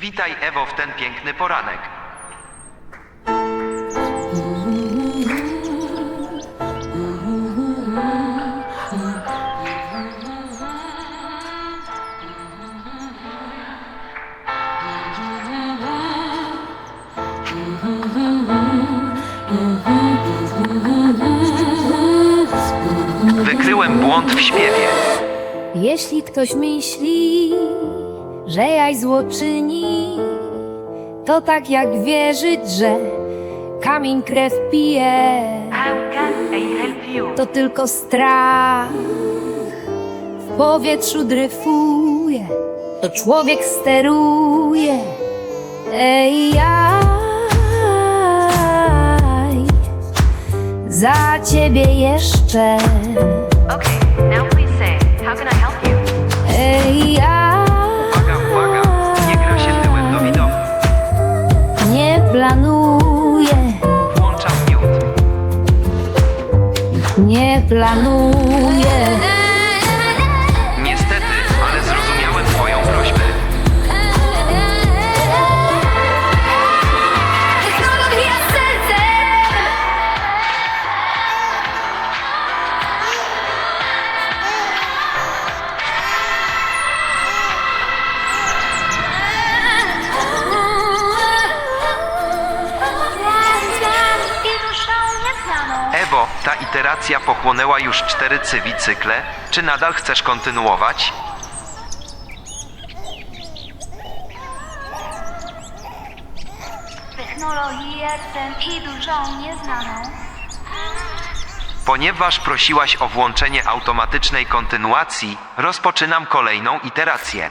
Witaj Ewo w ten piękny poranek. Wykryłem błąd w śpiewie. Jeśli ktoś myśli, że jaś to tak jak wierzyć, że kamień krew pije, to tylko strach. W powietrzu dryfuje, to człowiek steruje. Ej, jaj, za ciebie jeszcze. Okay, now planuję, Włączam miód. nie planuję. Ewo, ta iteracja pochłonęła już cztery cywicykle. Czy nadal chcesz kontynuować? Technologię ten i dużą nieznaną. Ponieważ prosiłaś o włączenie automatycznej kontynuacji, rozpoczynam kolejną iterację.